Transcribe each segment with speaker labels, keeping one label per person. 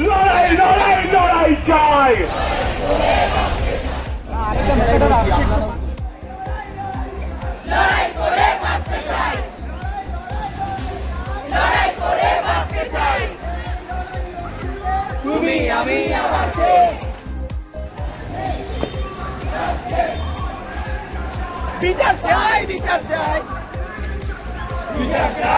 Speaker 1: লড়াই লড়াই লড়াই চাই তুমি আমি আমার
Speaker 2: বিচার চাই বিচার চাই।
Speaker 1: বিচার চাই।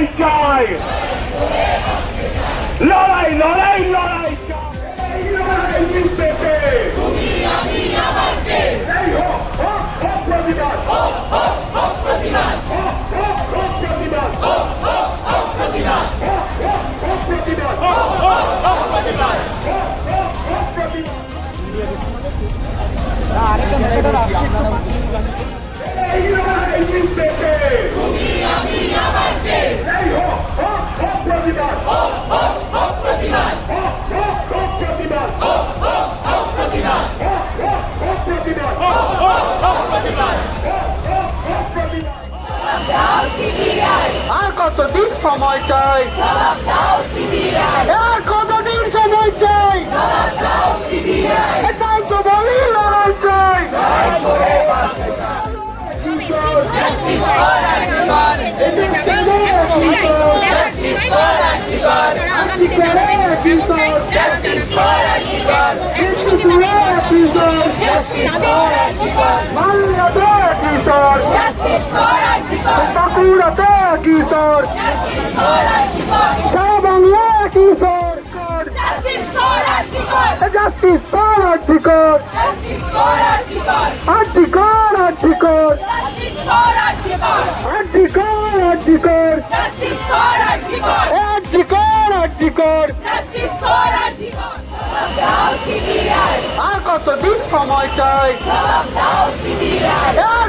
Speaker 1: লড়াই চাই। লড়াই লড়াই লড়াই চাই। এই লড়াই জিতবে
Speaker 3: তুমি আমি আমার
Speaker 2: কতদিন সময় চাই? আর কতদিন সময় চাই? এটাই তো বলি লড়াই চাই।
Speaker 3: Justice for Antigone! Justice for Antigone! Justice for Antigone! Justice for Antigone!
Speaker 2: কিশোর
Speaker 3: Justice for Antigone!
Speaker 2: বাঁকুড়াতে
Speaker 3: Antigone!
Speaker 2: Sara Bangla
Speaker 3: for Antigone!
Speaker 2: Justice for! Article article
Speaker 3: Justice for Antigone! দাও সিবিআই
Speaker 2: আর কতদিন সময় চাই আর